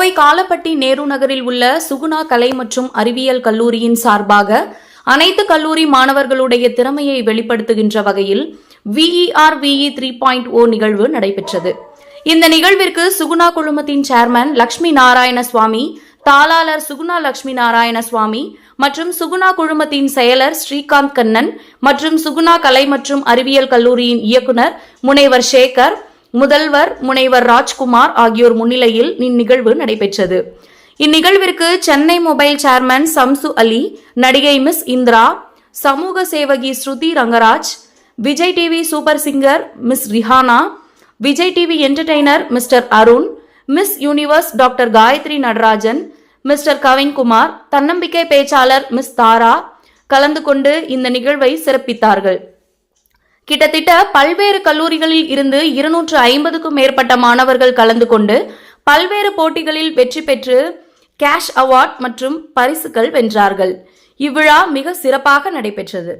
கோவை காலப்பட்டி நேரு நகரில் உள்ள சுகுணா கலை மற்றும் அறிவியல் கல்லூரியின் சார்பாக அனைத்து கல்லூரி மாணவர்களுடைய திறமையை வெளிப்படுத்துகின்ற வகையில் VER VE three point O நிகழ்வு நடைபெற்றது. இந்த நிகழ்விற்கு சுகுணா குழுமத்தின் சேர்மன் லட்சுமி நாராயண சுவாமி தாளாளர் சுகுணா லட்சுமி நாராயண சுவாமி மற்றும் சுகுணா குழுமத்தின் செயலர் ஸ்ரீகாந்த் கண்ணன் மற்றும் சுகுணா கலை மற்றும் அறிவியல் கல்லூரியின் இயக்குனர் முனைவர் சேகர் முதல்வர் முனைவர் ராஜ்குமார் ஆகியோர் முன்னிலையில் இந்நிகழ்வு நடைபெற்றது. இந்நிகழ்விற்கு சென்னை மொபைல் சேர்மன் சம்சு அலி நடிகை மிஸ் இந்திரா சமூக சேவகி Shruti Rangaraj Vijay TV super singer miss Rihana Vijay TV entertainer mister Arun miss universe doctor Gayathri Natarajan mister Kavinkumar தன்னம்பிக்கை பேச்சாளர் மிஸ் தாரா கலந்து கொண்டு இந்த நிகழ்வை சிறப்பித்தார்கள். கிட்டத்தட்ட பல்வேறு கல்லூரிகளில் இருந்து இருநூற்று ஐம்பதுக்கும் மேற்பட்ட மாணவர்கள் கலந்து கொண்டு பல்வேறு போட்டிகளில் வெற்றி பெற்று கேஷ் அவார்ட் மற்றும் பரிசுகள் வென்றார்கள் இவ்விழா மிக சிறப்பாக நடைபெற்றது